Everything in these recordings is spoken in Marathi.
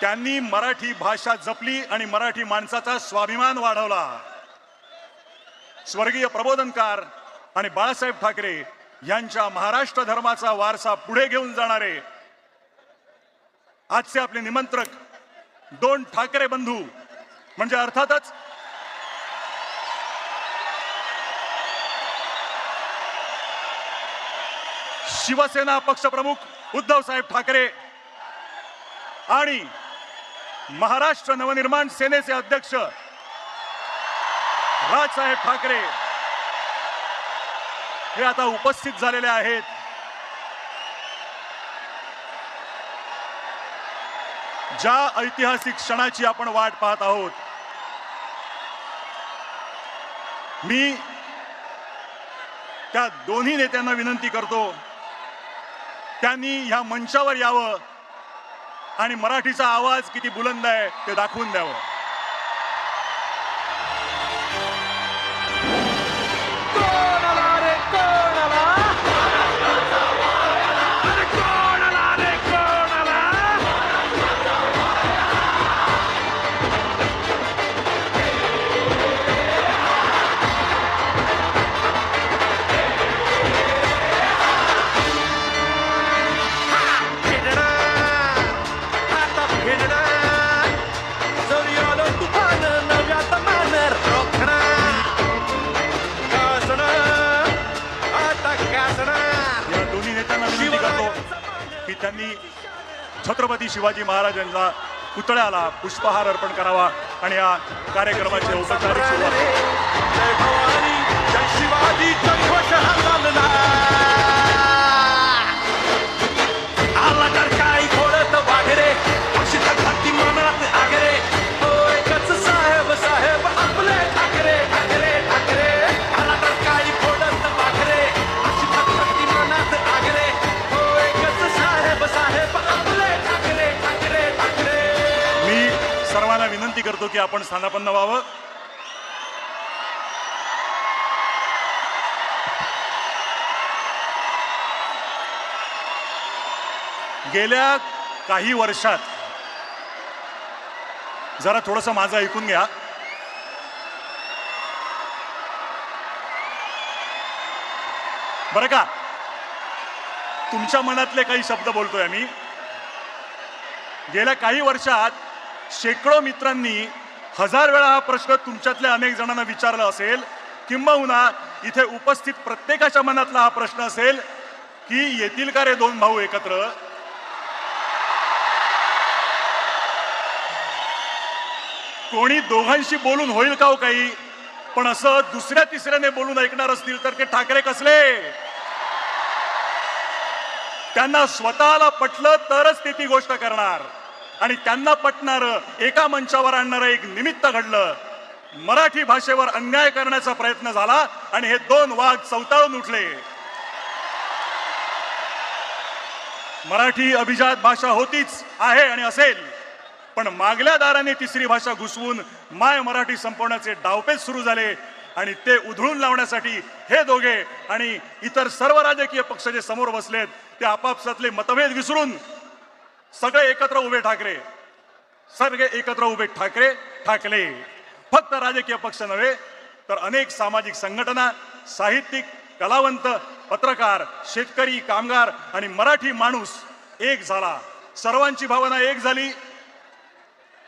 त्यांनी मराठी भाषा जपली आणि मराठी माणसाचा स्वाभिमान वाढवला. स्वर्गीय प्रबोधनकार आणि बाळासाहेब ठाकरे यांच्या महाराष्ट्र धर्माचा वारसा पुढे घेऊन जाणारे आजचे आपले निमंत्रक दोन ठाकरे बंधू म्हणजे अर्थातच शिवसेना पक्षप्रमुख उद्धव साहेब ठाकरे आणि महाराष्ट्र नवनिर्माण सेनेचे अध्यक्ष राजसाहेब ठाकरे हे आता उपस्थित झालेले आहेत. ज्या ऐतिहासिक क्षणाची आपण वाट पाहत आहोत मी त्या दोन्ही नेत्यांना विनंती करतो त्यांनी ह्या मंचावर यावं आणि मराठीचा आवाज किती बुलंद आहे ते दाखवून द्यावं. त्यांनी छत्रपती शिवाजी महाराजांच्या पुतळ्याला पुष्पहार अर्पण करावा आणि या कार्यक्रमाची औपचारिक सुरुवात. सर्वांना विनंती करतो की आपण स्थानापन्न व्हावं. गेल्या काही वर्षात जरा थोडस माझं ऐकून घ्या. बरं का? तुमच्या मनातले काही शब्द बोलतोय मी गेल्या काही वर्षात शेकडो मित्रांनी हजार वेळा हा प्रश्न तुमच्यातल्या अनेक जणांना विचारला असेल किंबहुना इथे उपस्थित प्रत्येकाच्या मनातला हा प्रश्न असेल की येतील का रे दोन भाऊ एकत्र? कोणी दोघांशी बोलून होईल का हो काही? पण असं दुसऱ्या तिसऱ्याने बोलून ऐकणार असतील तर ते ठाकरे कसले? त्यांना स्वतःला पटलं तरच ते ती गोष्ट करणार. आणि त्यांना पटणार एका मंचावर आणणारं एक निमित्त घडलं. मराठी भाषेवर अन्याय करण्याचा प्रयत्न झाला आणि हे दोन वाघ चौताळून उठले. मराठी अभिजात भाषा होतीच आहे आणि असेल. पण मागल्या दाराने तिसरी भाषा घुसवून माय मराठी संपवण्याचे डावपेच सुरू झाले आणि ते उधळून लावण्यासाठी हे दोघे आणि इतर सर्व राजकीय पक्ष जे समोर बसलेत ते आपापसातले मतभेद विसरून सगळे एकत्र उभे ठाकरे. सगळे एकत्र उभे ठाकरे ठाकले. फक्त राजकीय पक्ष नव्हे तर अनेक सामाजिक संघटना साहित्यिक कलावंत पत्रकार शेतकरी कामगार आणि मराठी माणूस एक झाला. सर्वांची भावना एक झाली.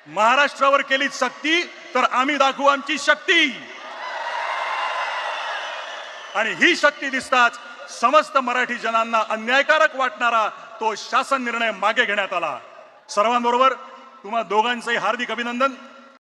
महाराष्ट्रावर केली सक्ती तर आम्ही दाखवू आमची शक्ती. आणि ही शक्ती दिसताच समस्त मराठी जनांना अन्यायकारक वाटणारा तो शासन निर्णय मागे घेण्यात आला. सर्वांबरोबर तुम्हा दोघांचंही हार्दिक अभिनंदन.